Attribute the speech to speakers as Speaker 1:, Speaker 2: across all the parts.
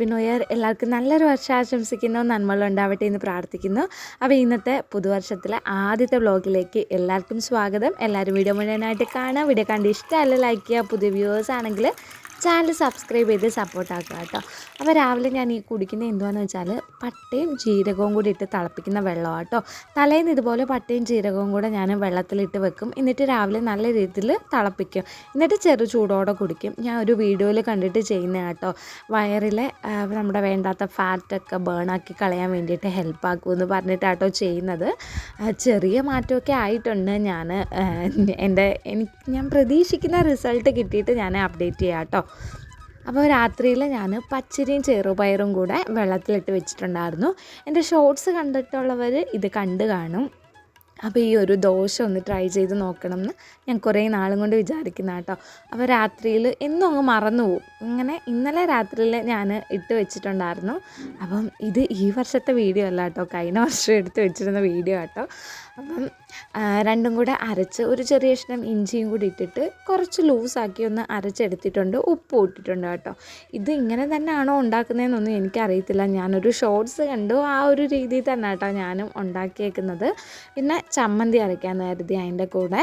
Speaker 1: Happy new year. എല്ലാവർക്കും നല്ലൊരു വർഷം ആശംസിക്കുന്നു. നന്മകൾ ഉണ്ടാവട്ടെ എന്ന് പ്രാർത്ഥിക്കുന്നു. അപ്പോൾ ഇന്നത്തെ പുതുവർഷത്തിലെ ആദ്യത്തെ വ്ലോഗിലേക്ക് എല്ലാവർക്കും സ്വാഗതം. എല്ലാവരും വീഡിയോ മുഴുവനായിട്ട് കാണുക. വീഡിയോ കണ്ട് ഇഷ്ടമല്ല ലൈക്ക് ചെയ്യുക. പുതിയ വ്യൂവേഴ്സ് ആണെങ്കിൽ ചാനൽ സബ്സ്ക്രൈബ് ചെയ്ത് സപ്പോർട്ടാക്കുക കേട്ടോ. അപ്പോൾ രാവിലെ ഞാൻ ഈ കുടിക്കുന്ന എന്തുവാന്ന് വെച്ചാൽ പട്ടയും ജീരകവും കൂടി ഇട്ട് തിളപ്പിക്കുന്ന വെള്ളമാണ് കേട്ടോ. തലേന്ന് ഇതുപോലെ പട്ടയും ജീരകവും കൂടെ ഞാൻ വെള്ളത്തിലിട്ട് വെക്കും. എന്നിട്ട് രാവിലെ നല്ല രീതിയിൽ തിളപ്പിക്കും. എന്നിട്ട് ചെറു ചൂടോടെ കുടിക്കും. ഞാൻ ഒരു വീഡിയോയിൽ കണ്ടിട്ട് ചെയ്യുന്ന കേട്ടോ. വയറിലെ നമ്മുടെ വേണ്ടാത്ത ഫാറ്റൊക്കെ ബേണാക്കി കളയാൻ വേണ്ടിയിട്ട് ഹെൽപ്പ് ആക്കുമെന്ന് പറഞ്ഞിട്ടാട്ടോ ചെയ്യുന്നത്. ചെറിയ മാറ്റമൊക്കെ ആയിട്ടുണ്ട് ഞാൻ എന്റെ എനിക്ക് ഞാൻ പ്രതീക്ഷിക്കുന്ന റിസൾട്ട് കിട്ടിയിട്ട് ഞാൻ അപ്ഡേറ്റ് ചെയ്യാം കേട്ടോ. അപ്പോൾ രാത്രിയിൽ ഞാൻ പച്ചരിയും ചെറുപയറും കൂടെ വെള്ളത്തിലിട്ട് വെച്ചിട്ടുണ്ടായിരുന്നു. എന്റെ ഷോർട്സ് കണ്ടിട്ടുള്ളവർ ഇത് കണ്ടു കാണും. അപ്പോൾ ഈ ഒരു ദോശ ഒന്ന് ട്രൈ ചെയ്ത് നോക്കണം എന്ന് ഞാൻ കുറേ നാളും കൊണ്ട് വിചാരിക്കുന്ന കേട്ടോ. അപ്പോൾ രാത്രിയിൽ എന്നും അങ്ങ് മറന്നു പോകും ഇങ്ങനെ ഇന്നലെ രാത്രിയിൽ ഞാൻ ഇട്ട് വെച്ചിട്ടുണ്ടായിരുന്നു. അപ്പം ഇത് ഈ വർഷത്തെ വീഡിയോ അല്ല കേട്ടോ. കഴിഞ്ഞ വർഷം എടുത്ത് വെച്ചിരുന്ന വീഡിയോ കേട്ടോ. അപ്പം രണ്ടും കൂടെ അരച്ച് ഒരു ചെറിയ കഷ്ണം ഇഞ്ചിയും കൂടി ഇട്ടിട്ട് കുറച്ച് ലൂസാക്കി ഒന്ന് അരച്ചെടുത്തിട്ടുണ്ട്. ഉപ്പ് ഇട്ടിട്ടുണ്ട് കേട്ടോ. ഇത് ഇങ്ങനെ തന്നെയാണോ ഉണ്ടാക്കുന്നതെന്നൊന്നും എനിക്കറിയത്തില്ല. ഞാനൊരു ഷോർട്സ് കണ്ടു. ആ ഒരു രീതിയിൽ തന്നെ കേട്ടോ ഞാനും ഉണ്ടാക്കിയേക്കുന്നത്. പിന്നെ ചമ്മന്തി അരയ്ക്കാൻ കരുതി അതിന്റെ കൂടെ.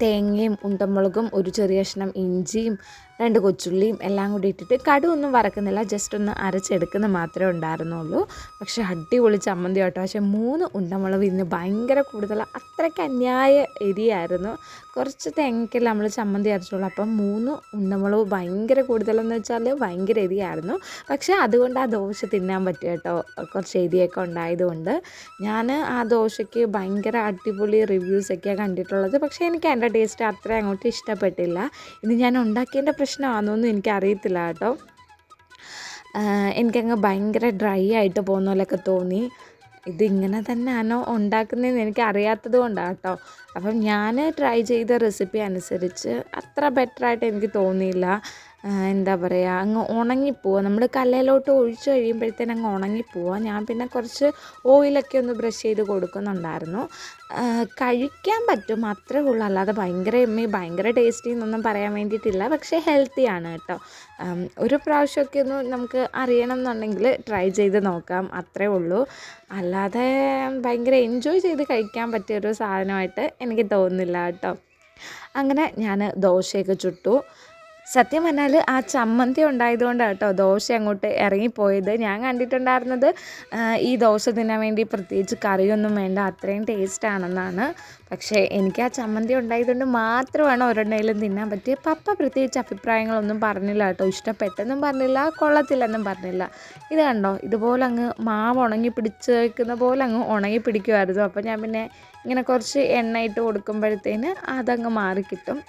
Speaker 1: തേങ്ങയും ഉണ്ടമുളകും ഒരു ചെറിയ കഷ്ണം ഇഞ്ചിയും രണ്ട് കൊച്ചുള്ളിയും എല്ലാം കൂടി ഇട്ടിട്ട് കടുവൊന്നും വറക്കുന്നില്ല ജസ്റ്റ് ഒന്ന് അരച്ചെടുക്കുന്ന മാത്രമേ ഉണ്ടായിരുന്നുള്ളൂ. പക്ഷേ അടിപൊളി ചമ്മന്തി കേട്ടോ. പക്ഷേ മൂന്ന് ഉണ്ടമുളക് ഇതിന് ഭയങ്കര കൂടുതൽ അത്രയ്ക്ക് അന്യായ എരിയായിരുന്നു. കുറച്ച് തേങ്ങയ്ക്കല്ല നമ്മൾ ചമ്മന്തി അരച്ചുള്ളൂ. അപ്പം മൂന്ന് ഉണ്ടമുളക് ഭയങ്കര കൂടുതലെന്ന് വെച്ചാൽ ഭയങ്കര എരിയായിരുന്നു. പക്ഷേ അതുകൊണ്ട് ആ ദോശ തിന്നാൻ പറ്റും കേട്ടോ. കുറച്ച് എരിയൊക്കെ ഉണ്ടായതുകൊണ്ട് ഞാൻ ആ ദോശയ്ക്ക് ഭയങ്കര അടിപൊളി റിവ്യൂസൊക്കെയാണ് കണ്ടിട്ടുള്ളത്. പക്ഷേ എനിക്ക് എന്റെ ടേസ്റ്റ് അത്ര അങ്ങോട്ട് ഇഷ്ടപ്പെട്ടില്ല. ഇത് ഞാൻ ഉണ്ടാക്കിയതിന്റെ പ്രശ്നമാണെന്നൊന്നും എനിക്കറിയത്തില്ല കേട്ടോ. എനിക്കങ്ങ് ഭയങ്കര ഡ്രൈ ആയിട്ട് പോകുന്ന പോലെയൊക്കെ തോന്നി. ഇതിങ്ങനെ തന്നെയാണോ ഉണ്ടാക്കുന്നതെന്ന് എനിക്ക് അറിയാത്തത് കൊണ്ടാണ് കേട്ടോ. അപ്പം ഞാൻ ട്രൈ ചെയ്ത റെസിപ്പി അനുസരിച്ച് അത്ര ബെറ്ററായിട്ട് എനിക്ക് തോന്നിയില്ല. എന്താ പറയുക അങ്ങ് ഉണങ്ങിപ്പോവുക നമ്മൾ കല്ലയിലോട്ട് ഒഴിച്ച് കഴിയുമ്പോഴത്തേനും അങ്ങ് ഉണങ്ങിപ്പോവുക ഞാൻ പിന്നെ കുറച്ച് ഓയിലൊക്കെ ഒന്ന് ബ്രഷ് ചെയ്ത് കൊടുക്കുന്നുണ്ടായിരുന്നു. കഴിക്കാൻ പറ്റും അത്രേ ഉള്ളൂ. അല്ലാതെ ഭയങ്കര എമ്മി ഭയങ്കര ടേസ്റ്റി എന്നൊന്നും പറയാൻ വേണ്ടിയിട്ടില്ല. പക്ഷേ ഹെൽത്തിയാണ് കേട്ടോ. ഒരു പ്രാവശ്യമൊക്കെ ഒന്ന് നമുക്ക് അറിയണം എന്നുണ്ടെങ്കിൽ ട്രൈ ചെയ്ത് നോക്കാം. അത്രേ ഉള്ളൂ. അല്ലാതെ ഭയങ്കര എൻജോയ് ചെയ്ത് കഴിക്കാൻ പറ്റിയൊരു സാധനമായിട്ട് എനിക്ക് തോന്നുന്നില്ല കേട്ടോ. അങ്ങനെ ഞാൻ ദോശയൊക്കെ ചുട്ടു. സത്യം പറഞ്ഞാൽ ആ ചമ്മന്തി ഉണ്ടായതുകൊണ്ടാണ് കേട്ടോ ദോശ അങ്ങോട്ട് ഇറങ്ങിപ്പോയത്. ഞാൻ കണ്ടിട്ടുണ്ടായിരുന്നത് ഈ ദോശ തിന്നാൻ വേണ്ടി പ്രത്യേകിച്ച് കറിയൊന്നും വേണ്ട അത്രയും ടേസ്റ്റ് ആണെന്നാണ്. പക്ഷേ എനിക്ക് ആ ചമ്മന്തി ഉണ്ടായതുകൊണ്ട് മാത്രമാണ് ഒരെണ്ണയിലും തിന്നാൻ പറ്റിയത് പപ്പ പ്രത്യേകിച്ച് അഭിപ്രായങ്ങളൊന്നും പറഞ്ഞില്ല കേട്ടോ. ഇഷ്ടപ്പെട്ടെന്നും പറഞ്ഞില്ല കൊള്ളത്തില്ലെന്നും പറഞ്ഞില്ല. ഇത് കണ്ടോ? ഇതുപോലെ അങ്ങ് മാവ് ഉണങ്ങി പിടിച്ച് വയ്ക്കുന്ന പോലെ അങ്ങ് ഉണങ്ങി പിടിക്കുമായിരുന്നു. അപ്പോൾ ഞാൻ പിന്നെ ഇങ്ങനെ കുറച്ച് എണ്ണ ഇട്ട് കൊടുക്കുമ്പോഴത്തേന് അതങ്ങ് മാറിക്കിട്ടും.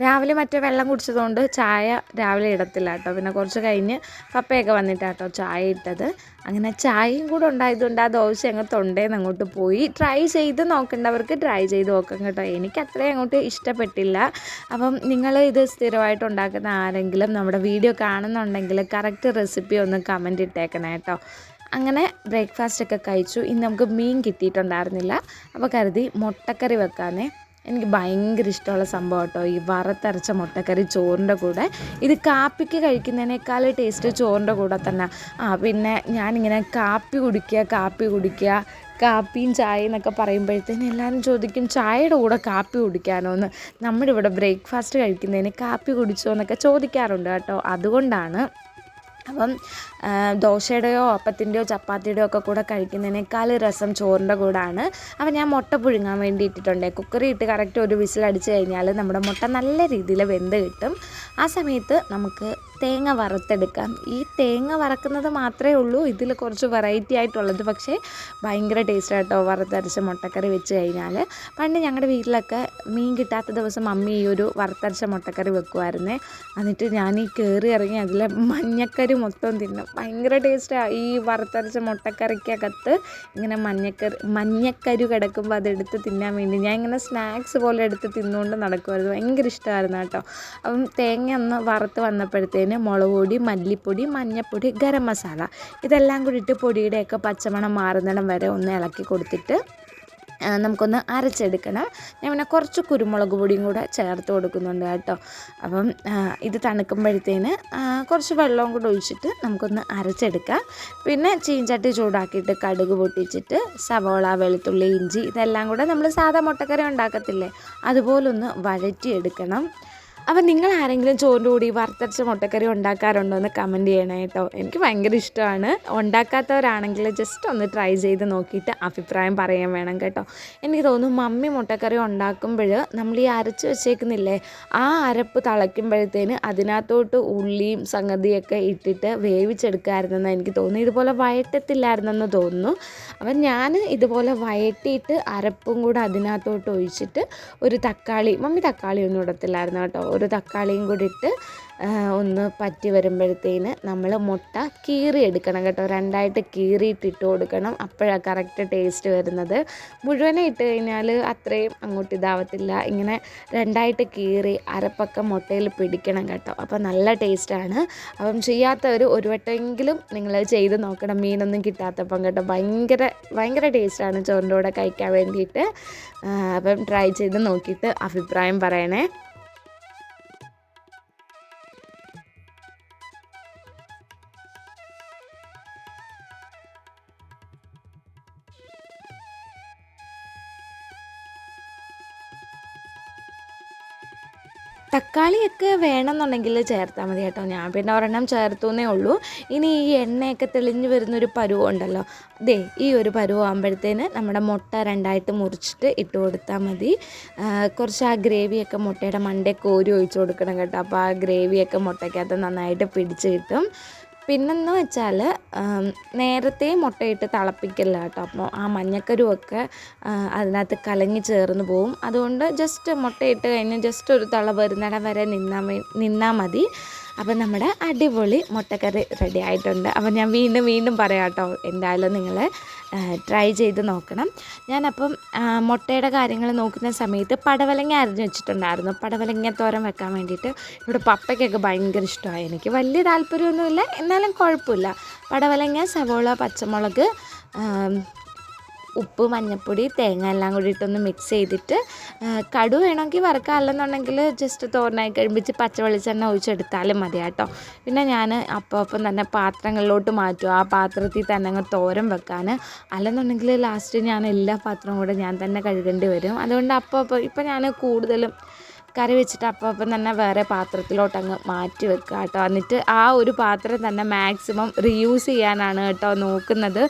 Speaker 1: രാവിലെ മറ്റേ വെള്ളം കുടിച്ചതുകൊണ്ട് ചായ രാവിലെ ഇടത്തില്ല കേട്ടോ. പിന്നെ കുറച്ച് കഴിഞ്ഞ് പപ്പയൊക്കെ വന്നിട്ടാട്ടോ ചായ ഇട്ടത്. അങ്ങനെ ചായയും കൂടെ ഉണ്ടായതുകൊണ്ട് ആ ദോശ അങ്ങ് തൊണ്ടേന്ന് അങ്ങോട്ട് പോയി. ട്രൈ ചെയ്ത് നോക്കേണ്ടവർക്ക് ട്രൈ ചെയ്ത് നോക്കാം കേട്ടോ. എനിക്ക് അത്രയും അങ്ങോട്ട് ഇഷ്ടപ്പെട്ടില്ല. അപ്പം നിങ്ങൾ ഇത് സ്ഥിരമായിട്ട് ഉണ്ടാക്കുന്ന ആരെങ്കിലും നമ്മുടെ വീഡിയോ കാണുന്നുണ്ടെങ്കിൽ കറക്റ്റ് റെസിപ്പി ഒന്ന് കമന്റ് ഇട്ടേക്കണേ കേട്ടോ. അങ്ങനെ ബ്രേക്ക്ഫാസ്റ്റ് ഒക്കെ കഴിച്ചു. ഇന്ന് നമുക്ക് മീൻ കിട്ടിയിട്ടുണ്ടായിരുന്നില്ല. അപ്പോൾ കരുതി മുട്ടക്കറി വെക്കാന്നേ. എനിക്ക് ഭയങ്കര ഇഷ്ടമുള്ള സംഭവം കേട്ടോ. ഈ വറുത്തരച്ച മുട്ടക്കറി ചോറിന്റെ കൂടെ. ഇത് കാപ്പിക്ക് കഴിക്കുന്നതിനേക്കാൾ ടേസ്റ്റ് ചോറിന്റെ കൂടെ തന്നെ. ആ പിന്നെ ഞാനിങ്ങനെ കാപ്പി കുടിക്കുക കാപ്പി കുടിക്കുക കാപ്പിയും ചായയും എന്നൊക്കെ പറയുമ്പോഴത്തേന് എല്ലാവരും ചോദിക്കും ചായയുടെ കൂടെ കാപ്പി കുടിക്കാനോ? എന്ന്. നമ്മുടെ ഇവിടെ ബ്രേക്ക്ഫാസ്റ്റ് കഴിക്കുന്നതിന് കാപ്പി കുടിച്ചോ എന്നൊക്കെ ചോദിക്കാറുണ്ട് കേട്ടോ. അതുകൊണ്ടാണ് അപ്പം ദോശയുടെയോ അപ്പത്തിന്റെയോ ചപ്പാത്തിയുടെയോ ഒക്കെ കൂടെ കഴിക്കുന്നതിനേക്കാൾ രസം ചോറിന്റെ കൂടാണ്. അപ്പം ഞാൻ മുട്ട പുഴുങ്ങാൻ വേണ്ടി ഇട്ടിട്ടുണ്ട് കുക്കറി ഇട്ട് കറക്റ്റ് ഒരു വിസിൽ വിസിലടിച്ച് കഴിഞ്ഞാൽ നമ്മുടെ മുട്ട നല്ല രീതിയിൽ വെന്ത് കിട്ടും. ആ സമയത്ത് നമുക്ക് തേങ്ങ വറുത്തെടുക്കാം. ഈ തേങ്ങ വറക്കുന്നത് മാത്രമേ ഉള്ളൂ. ഇതിൽ കുറച്ച് വെറൈറ്റി ആയിട്ടുള്ളത്. പക്ഷേ ഭയങ്കര ടേസ്റ്റ് ആട്ടോ വറുത്തരച്ച മുട്ടക്കറി വെച്ച് കഴിഞ്ഞാൽ പണ്ട് ഞങ്ങളുടെ വീട്ടിലൊക്കെ മീൻ കിട്ടാത്ത ദിവസം അമ്മ ഈ ഒരു വറുത്തരച്ച മുട്ടക്കറി വെക്കുമായിരുന്നേ എന്നിട്ട് ഞാൻ ഈ കയറി ഇറങ്ങി അതിലെ മഞ്ഞക്കറി മൊത്തം തിന്നും. ഭയങ്കര ടേസ്റ്റാണ് ഈ വറുത്തരച്ച മുട്ടക്കറിക്കകത്ത് ഇങ്ങനെ മഞ്ഞക്കറി മഞ്ഞക്കരു കിടക്കുമ്പോൾ അതെടുത്ത് തിന്നാൻ വേണ്ടി ഞാൻ ഇങ്ങനെ സ്നാക്സ് പോലെ എടുത്ത് തിന്നുകൊണ്ട് നടക്കുമായിരുന്നു ഭയങ്കര ഇഷ്ടമായിരുന്നു കേട്ടോ അപ്പം തേങ്ങ ഒന്ന് വറുത്ത് വന്നപ്പോഴത്തേന് മുളക് പൊടി മല്ലിപ്പൊടി മഞ്ഞൾപ്പൊടി ഗരം മസാല. ഇതെല്ലാം കൂടി ഇട്ട് പൊടിയുടെയൊക്കെ പച്ചമണം മാറുന്നിടം വരെ ഒന്ന് ഇളക്കി കൊടുത്തിട്ട് നമുക്കൊന്ന് അരച്ചെടുക്കണം. ഞാൻ പിന്നെ കുറച്ച് കുരുമുളക് പൊടിയും കൂടെ ചേർത്ത് കൊടുക്കുന്നുണ്ട് കേട്ടോ. അപ്പം ഇത് തണുക്കുമ്പോഴത്തേന് കുറച്ച് വെള്ളവും കൂടെ ഒഴിച്ചിട്ട് നമുക്കൊന്ന് അരച്ചെടുക്കാം. പിന്നെ ചീഞ്ചട്ടി ചൂടാക്കിയിട്ട് കടുക് പൊട്ടിച്ചിട്ട് സവോള വെളുത്തുള്ളി ഇഞ്ചി ഇതെല്ലാം കൂടെ നമ്മൾ സാധാ മുട്ടക്കറി ഉണ്ടാക്കത്തില്ലേ? അതുപോലൊന്ന് വഴറ്റിയെടുക്കണം. അപ്പം നിങ്ങൾ ആരെങ്കിലും ചോറിന്റെ കൂടി വറുത്തരച്ച മുട്ടക്കറി ഉണ്ടാക്കാറുണ്ടോ എന്ന് കമന്റ് ചെയ്യണേ കേട്ടോ എനിക്ക് ഭയങ്കര ഇഷ്ടമാണ്. ഉണ്ടാക്കാത്തവരാണെങ്കിൽ ജസ്റ്റ് ഒന്ന് ട്രൈ ചെയ്ത് നോക്കിയിട്ട് അഭിപ്രായം പറയാൻ വേണം കേട്ടോ. എനിക്ക് തോന്നുന്നു മമ്മി മുട്ടക്കറി ഉണ്ടാക്കുമ്പോൾ നമ്മൾ ഈ അരച്ച് വെച്ചേക്കുന്നില്ലേ ആ അരപ്പ് തിളയ്ക്കുമ്പോഴത്തേന് അതിനകത്തോട്ട് ഉള്ളിയും സംഗതിയൊക്കെ ഇട്ടിട്ട് വേവിച്ചെടുക്കാമായിരുന്നെന്ന് എനിക്ക് തോന്നുന്നു. ഇതുപോലെ വയറ്റത്തില്ലായിരുന്നെന്ന് തോന്നുന്നു. അപ്പം ഞാൻ ഇതുപോലെ വയറ്റിയിട്ട് അരപ്പും കൂടെ അതിനകത്തോട്ട് ഒഴിച്ചിട്ട് ഒരു തക്കാളി മമ്മി തക്കാളി ഒന്നും ഇടത്തില്ലായിരുന്നു കേട്ടോ. ഒരു തക്കാളിയും കൂടി ഇട്ട് ഒന്ന് പറ്റി വരുമ്പോഴത്തേന് നമ്മൾ മുട്ട കീറി എടുക്കണം കേട്ടോ. രണ്ടായിട്ട് കീറിയിട്ട് ഇട്ട് കൊടുക്കണം. അപ്പോഴാണ് കറക്റ്റ് ടേസ്റ്റ് വരുന്നത്. മുഴുവനെ ഇട്ട് കഴിഞ്ഞാൽ അത്രയും അങ്ങോട്ട് ഇതാവത്തില്ല. ഇങ്ങനെ രണ്ടായിട്ട് കീറി അരപ്പൊക്കെ മുട്ടയിൽ പിടിക്കണം കേട്ടോ. അപ്പോൾ നല്ല ടേസ്റ്റാണ് അപ്പം ചെയ്യാത്തവർ ഒരു വട്ടമെങ്കിലും നിങ്ങൾ ചെയ്ത് നോക്കണം. മീനൊന്നും കിട്ടാത്തപ്പം കേട്ടോ. ഭയങ്കര ഭയങ്കര ടേസ്റ്റാണ് ചോറിന്റെ കൂടെ കഴിക്കാൻ വേണ്ടിയിട്ട്. അപ്പം ട്രൈ ചെയ്ത് നോക്കിയിട്ട് അഭിപ്രായം പറയണേ. തക്കാളിയൊക്കെ വേണമെന്നുണ്ടെങ്കിൽ ചേർത്താൽ മതി കേട്ടോ. ഞാൻ പിന്നെ ഒരെണ്ണം ചേർത്തു എന്നേ ഉള്ളൂ. ഇനി ഈ എണ്ണയൊക്കെ തെളിഞ്ഞു വരുന്നൊരു പരുവം ഉണ്ടല്ലോ. ദേ ഈ ഒരു പരുവം ആകുമ്പോഴത്തേന് നമ്മുടെ മുട്ട രണ്ടായിട്ട് മുറിച്ചിട്ട് ഇട്ട് കൊടുത്താൽ മതി. കുറച്ച് ആ ഗ്രേവിയൊക്കെ മുട്ടയുടെ മണ്ടേ കോരി ഒഴിച്ചു കൊടുക്കണം കേട്ടോ. അപ്പോൾ ആ ഗ്രേവിയൊക്കെ മുട്ടയ്ക്കകത്ത് നന്നായിട്ട് പിടിച്ച് കിട്ടും. പിന്നെന്ന് വെച്ചാൽ നേരത്തെ മുട്ടയിട്ട് തിളപ്പിക്കില്ല കേട്ടോ. അപ്പോൾ ആ മഞ്ഞക്കരുവൊക്കെ അതിനകത്ത് കലങ്ങി ചേർന്ന് പോവും. അതുകൊണ്ട് ജസ്റ്റ് മുട്ടയിട്ട് കഴിഞ്ഞ് ജസ്റ്റ് ഒരു തിള വരുന്നിടം വരെ നിന്നാൽ നിന്നാൽ മതി. അപ്പം നമ്മുടെ അടിപൊളി മുട്ടക്കറി റെഡി ആയിട്ടുണ്ട്. അപ്പം ഞാൻ വീണ്ടും വീണ്ടും പറയാം കേട്ടോ എന്തായാലും നിങ്ങൾ ട്രൈ ചെയ്ത് നോക്കണം. ഞാനപ്പം മുട്ടയുടെ കാര്യങ്ങൾ നോക്കുന്ന സമയത്ത് പടവലങ്ങ അരിഞ്ഞ് വെച്ചിട്ടുണ്ടായിരുന്നു. പടവലങ്ങ തോരൻ വെക്കാൻ വേണ്ടിയിട്ട് ഇവിടെ പപ്പയ്ക്കൊക്കെ ഭയങ്കര ഇഷ്ടമായി എനിക്ക്. വലിയ താല്പര്യമൊന്നുമില്ല എന്നാലും കുഴപ്പമില്ല. പടവലങ്ങ സവോള പച്ചമുളക് ഉപ്പ് മഞ്ഞൾപ്പൊടി തേങ്ങ എല്ലാം കൂടി ഇട്ടൊന്ന് മിക്സ് ചെയ്തിട്ട് കടു വേണമെങ്കിൽ വറുക്കാം അല്ലെന്നുണ്ടെങ്കിൽ ജസ്റ്റ് തോരനായി കഴിമ്പിച്ച് പച്ച വെളിച്ചെണ്ണ ഒഴിച്ചെടുത്താലും മതി കേട്ടോ. പിന്നെ ഞാൻ അപ്പം അപ്പം തന്നെ പാത്രങ്ങളിലോട്ട് മാറ്റും. ആ പാത്രത്തിൽ തന്നെ അങ്ങ് തോരൻ വെക്കാൻ അല്ലെന്നുണ്ടെങ്കിൽ ലാസ്റ്റ് ഞാൻ എല്ലാ പാത്രവും കൂടെ ഞാൻ തന്നെ കഴുകേണ്ടി വരും. അതുകൊണ്ട് അപ്പോൾ അപ്പോൾ ഇപ്പം ഞാൻ കൂടുതലും കറി വെച്ചിട്ട് അപ്പം അപ്പം തന്നെ വേറെ പാത്രത്തിലോട്ട് അങ്ങ് മാറ്റി വെക്കുക കേട്ടോ. എന്നിട്ട് ആ ഒരു പാത്രം തന്നെ മാക്സിമം റീയൂസ് ചെയ്യാനാണ് കേട്ടോ നോക്കുന്നത്.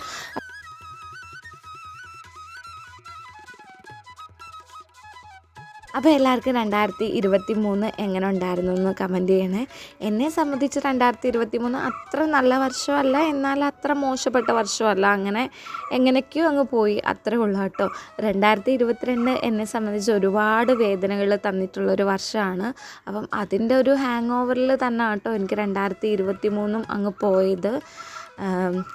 Speaker 1: അപ്പോൾ എല്ലാവർക്കും രണ്ടായിരത്തി ഇരുപത്തി മൂന്ന് എങ്ങനെ ഉണ്ടായിരുന്നു എന്ന് കമന്റ് ചെയ്യണേ. എന്നെ സംബന്ധിച്ച് രണ്ടായിരത്തി ഇരുപത്തി മൂന്ന് അത്ര നല്ല വർഷമല്ല എന്നാൽ അത്ര മോശപ്പെട്ട വർഷമല്ല. അങ്ങനെ എങ്ങനെയൊക്കെയോ അങ്ങ് പോയി അത്രേ ഉള്ളൂ കേട്ടോ. രണ്ടായിരത്തി ഇരുപത്തിരണ്ട് എന്നെ സംബന്ധിച്ച് ഒരുപാട് വേദനകൾ തന്നിട്ടുള്ളൊരു വർഷമാണ്. അപ്പം അതിന്റെ ഒരു ഹാങ് ഓവറിൽ തന്നെ കേട്ടോ എനിക്ക് രണ്ടായിരത്തി ഇരുപത്തി മൂന്നും അങ്ങ് പോയത്.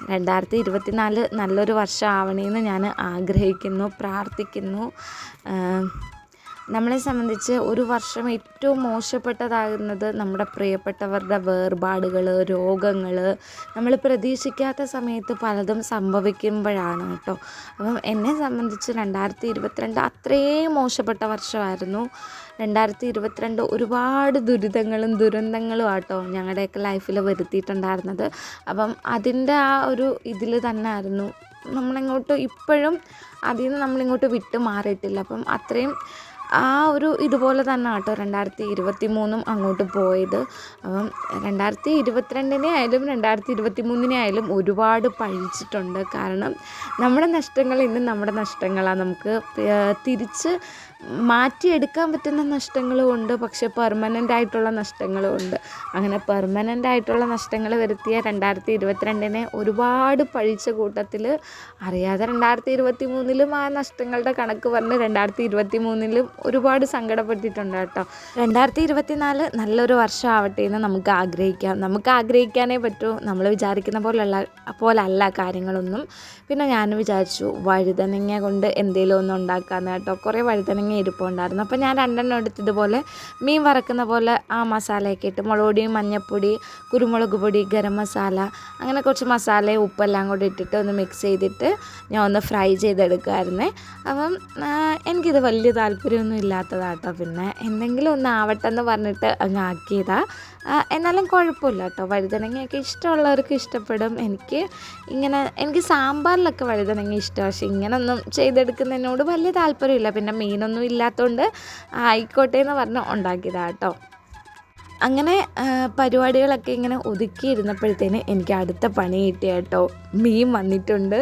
Speaker 1: രണ്ടായിരത്തി ഇരുപത്തിനാല് നല്ലൊരു വർഷം ആവണേന്ന് ഞാൻ ആഗ്രഹിക്കുന്നു പ്രാർത്ഥിക്കുന്നു. നമ്മളെ സംബന്ധിച്ച് ഒരു വർഷം ഏറ്റവും മോശപ്പെട്ടതാകുന്നത് നമ്മുടെ പ്രിയപ്പെട്ടവരുടെ വേർപാടുകൾ രോഗങ്ങൾ നമ്മൾ പ്രതീക്ഷിക്കാത്ത സമയത്ത് പലതും സംഭവിക്കുമ്പോഴാണ് കേട്ടോ. അപ്പം എന്നെ സംബന്ധിച്ച് രണ്ടായിരത്തി ഇരുപത്തിരണ്ട് അത്രയും മോശപ്പെട്ട വർഷമായിരുന്നു. രണ്ടായിരത്തി ഇരുപത്തിരണ്ട് ഒരുപാട് ദുരിതങ്ങളും ദുരന്തങ്ങളും ആട്ടോ ഞങ്ങളുടെയൊക്കെ ലൈഫിൽ വരുത്തിയിട്ടുണ്ടായിരുന്നത്. അപ്പം അതിന്റെ ആ ഒരു ഇതിൽ തന്നെ ആയിരുന്നു നമ്മളിങ്ങോട്ട് ഇപ്പോഴും അതിൽ നിന്ന് നമ്മളിങ്ങോട്ട് വിട്ടു മാറിയിട്ടില്ല അപ്പം അത്രയും ആ ഒരു ഇതുപോലെ തന്നെ കേട്ടോ രണ്ടായിരത്തി ഇരുപത്തി മൂന്നും അങ്ങോട്ട് പോയത്. അപ്പം രണ്ടായിരത്തി ഇരുപത്തിരണ്ടിനെ ആയാലും രണ്ടായിരത്തി ഇരുപത്തി മൂന്നിനെ ആയാലും ഒരുപാട് പഴിച്ചിട്ടുണ്ട്. കാരണം നമ്മുടെ നഷ്ടങ്ങൾ ഇന്നും നമ്മുടെ നഷ്ടങ്ങളാണ് നമുക്ക് തിരിച്ച് മാറ്റിയെടുക്കാൻ പറ്റുന്ന നഷ്ടങ്ങളും ഉണ്ട്. പക്ഷെ പെർമനന്റ് ആയിട്ടുള്ള നഷ്ടങ്ങളും ഉണ്ട്. അങ്ങനെ പെർമനന്റ് ആയിട്ടുള്ള നഷ്ടങ്ങൾ വരുത്തിയ രണ്ടായിരത്തി ഇരുപത്തിരണ്ടിനെ ഒരുപാട് പഴിച്ച കൂട്ടത്തിൽ അറിയാതെ രണ്ടായിരത്തി ഇരുപത്തി മൂന്നിലും ആ നഷ്ടങ്ങളുടെ കണക്ക് പറഞ്ഞ് രണ്ടായിരത്തി ഇരുപത്തി മൂന്നിലും ഒരുപാട് സങ്കടപ്പെട്ടിട്ടുണ്ട് കേട്ടോ. രണ്ടായിരത്തി ഇരുപത്തി നാല് നല്ലൊരു വർഷം ആവട്ടെ എന്ന് നമുക്ക് ആഗ്രഹിക്കാം. നമുക്ക് ആഗ്രഹിക്കാനേ പറ്റൂ. നമ്മൾ വിചാരിക്കുന്ന പോലുള്ള പോലല്ല കാര്യങ്ങളൊന്നും. പിന്നെ ഞാൻ വിചാരിച്ചു വഴുതനങ്ങ കൊണ്ട് എന്തെങ്കിലും ഒന്നും ഉണ്ടാക്കാമെന്ന് കേട്ടോ. കുറേ വഴുതനങ്ങ വഴുതനങ്ങ ഇരിപ്പുണ്ടായിരുന്നു അപ്പോൾ ഞാൻ രണ്ടെണ്ണം എടുത്തതുപോലെ മീൻ വറക്കുന്ന പോലെ ആ മസാലയൊക്കെ ഇട്ട് മുളക് പൊടി മഞ്ഞൾപ്പൊടി കുരുമുളക് പൊടി ഗരം മസാല അങ്ങനെ കുറച്ച് മസാല ഉപ്പെല്ലാം കൂടി ഇട്ടിട്ട് ഒന്ന് മിക്സ് ചെയ്തിട്ട് ഞാൻ ഒന്ന് ഫ്രൈ ചെയ്തെടുക്കുമായിരുന്നേ അപ്പം എനിക്കിത് വലിയ താല്പര്യമൊന്നും ഇല്ലാത്തതാട്ടോ. പിന്നെ എന്തെങ്കിലും ഒന്ന് ആവട്ടെ എന്ന് പറഞ്ഞിട്ട് അങ്ങ് ആക്കിയതാ. എന്നാലും കുഴപ്പമില്ല കേട്ടോ വഴുതനങ്ങയൊക്കെ ഇഷ്ടമുള്ളവർക്ക് ഇഷ്ടപ്പെടും. എനിക്ക് ഇങ്ങനെ എനിക്ക് സാമ്പാറിലൊക്കെ വഴുതനങ്ങ ഇഷ്ടം. പക്ഷേ ഇങ്ങനൊന്നും ചെയ്തെടുക്കുന്നതിനോട് വലിയ താല്പര്യമില്ല. പിന്നെ മീനൊന്നും ഇല്ലാത്തതുകൊണ്ട് ആയിക്കോട്ടെ എന്ന് പറഞ്ഞ് ഉണ്ടാക്കിയതാണ് കേട്ടോ. അങ്ങനെ പരിപാടികളൊക്കെ ഇങ്ങനെ ഒതുക്കിയിരുന്നപ്പോഴത്തേന് എനിക്ക് അടുത്ത പണി കിട്ടിയ കേട്ടോ. മീൻ വന്നിട്ടുണ്ട്.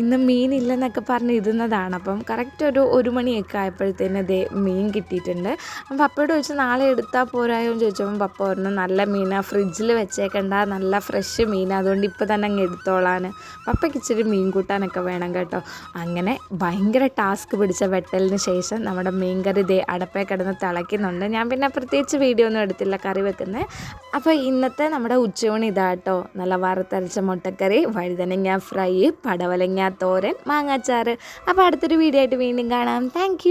Speaker 1: ഇന്ന് മീനില്ലെന്നൊക്കെ പറഞ്ഞ് ഇരുന്നതാണ്. അപ്പം കറക്റ്റ് ഒരു ഒരു മണിയൊക്കെ ആയപ്പോഴത്തേന് ദേ മീൻ കിട്ടിയിട്ടുണ്ട്. അപ്പം പപ്പയോട് ചോദിച്ചു നാളെ എടുത്താൽ പോരായോ? എന്ന് ചോദിച്ചപ്പം പപ്പ പറഞ്ഞു നല്ല മീനാണ് ഫ്രിഡ്ജിൽ വെച്ചേക്കണ്ട നല്ല ഫ്രഷ് മീനാണ് അതുകൊണ്ട് ഇപ്പോൾ തന്നെ അങ്ങ് എടുത്തോളാൻ പപ്പയ്ക്ക് ഇച്ചിരി മീൻ കൂട്ടാനൊക്കെ വേണം കേട്ടോ. അങ്ങനെ ഭയങ്കര ടാസ്ക് പിടിച്ച വെട്ടലിന് ശേഷം നമ്മുടെ മീൻകറി ദേ അടപ്പേ കിടന്ന് തിളയ്ക്കുന്നുണ്ട്. ഞാൻ പിന്നെ പ്രത്യേകിച്ച് വീഡിയോ ഒന്നും എടുത്തില്ല. കറി വെക്കുന്നത്. അപ്പോൾ ഇന്നത്തെ നമ്മുടെ ഉച്ചയൂണ് ഇതാട്ടോ നല്ല വറുത്തരച്ച മുട്ടക്കറി വഴുതനങ്ങ ഫ്രൈ പടവലങ്ങ തോരൻ മാങ്ങാച്ചാറ്. അപ്പോൾ അടുത്തൊരു വീഡിയോ ആയിട്ട് വീണ്ടും കാണാം. താങ്ക്